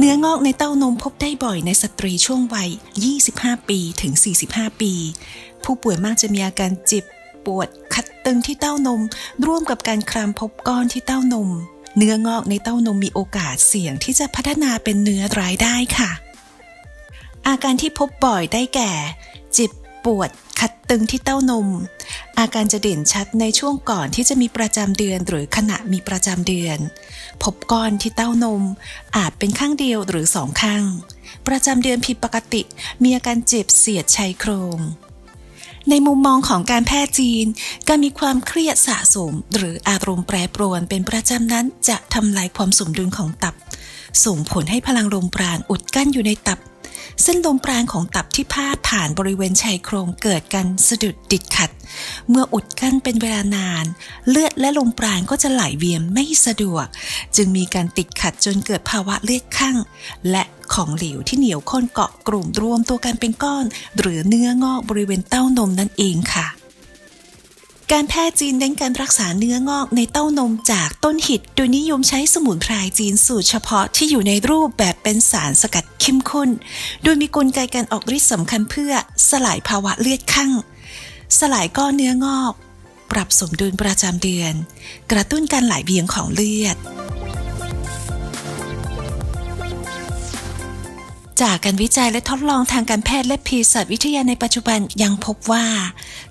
เนื้องอกในเต้านมพบได้บ่อยในสตรีช่วงวัย 25 ปีถึง 45 ปี ผู้ป่วยมักจะมีอาการเจ็บปวดคัดตึงที่เต้านม ร่วมกับการคลำพบก้อนที่เต้านม เนื้องอกในเต้านมมีโอกาสเสี่ยงที่จะพัฒนาเป็นเนื้อร้ายได้ค่ะ อาการที่พบบ่อยได้แก่ เจ็บปวดคัดตึงที่เต้านม อาการจะเด่นชัดในช่วงก่อนที่จะมีประจำเดือนหรือขณะมีประจำเดือน พบก้อนที่เต้านม อาจเป็นข้างเดียวหรือสองข้าง ประจำเดือนผิดปกติ มีอาการเจ็บเสียดชายโครงในมุมมองของการแพทย์จีน การมีความเครียดสะสม หรืออารมณ์แปรปรวนเป็นประจำนั้นจะทำลายความสมดุลของตับ ส่งผลให้พลังลมปราณอุดกั้นอยู่ในตับ เส้นลมปราณของตับที่พาดผ่านบริเวณชายโครงเกิดการสะดุดติดขัด เมื่ออุดกั้นเป็นเวลานาน เลือดและลมปราณก็จะไหลเวียนไม่สะดวก จึงมีการติดขัดจนเกิดภาวะเลือดข้างและของเหลวที่เหนียวข้นเกาะกลุ่มรวมตัวกันเป็นก้อน หรือเนื้องอกบริเวณเต้านมนั่นเองค่ะการแพทย์จีนเน้นการรักษาเนื้องอกในเต้านมจากต้นหิด โดยนิยมใช้สมุนไพรจีนสูตรเฉพาะที่อยู่ในรูปแบบเป็นสารสกัด เข้มข้น โดยมีกลไกการออกฤทธิ์สำคัญเพื่อสลายภาวะเลือดข้างสลายก้อนเนื้องอก ปรับสมดุลประจำเดือน กระตุ้นการไหลเวียนของเลือด จากการวิจัยและทดลองทางการแพทย์และเภสัชวิทยาในปัจจุบันยังพบว่า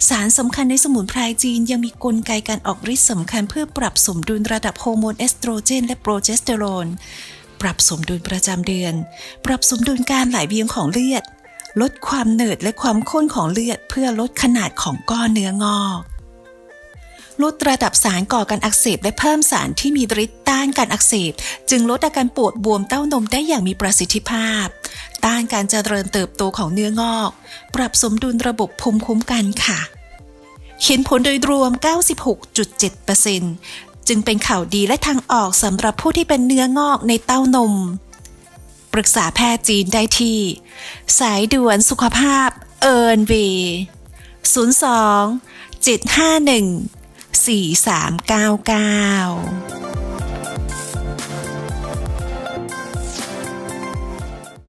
สารสำคัญในสมุนไพรจีนยังมีกลไกการออกฤทธิ์สำคัญเพื่อปรับสมดุลระดับฮอร์โมนเอสโตรเจนและโปรเจสเตอโรน ปรับสมดุลประจำเดือน ปรับสมดุลการไหลเวียนของเลือด ลดความเหนืดและความข้นของเลือด เพื่อลดขนาดของก้อนเนื้องอกลดระดับสารก่อการอักเสบและเพิ่มสารที่มีฤทธิ์ต้านการอักเสบ จึงลดอาการปวดบวมเต้านมได้อย่างมีประสิทธิภาพ ต้านการเจริญเติบโตของเนื้องอก ปรับสมดุลระบบภูมิคุ้มกันค่ะ เห็นผลโดยรวม 96.7% จึงเป็นข่าวดีและทางออกสำหรับผู้ที่เป็นเนื้องอกในเต้านม ปรึกษาแพทย์จีนได้ที่ สายด่วนสุขภาพเอิร์นเว02 751 4399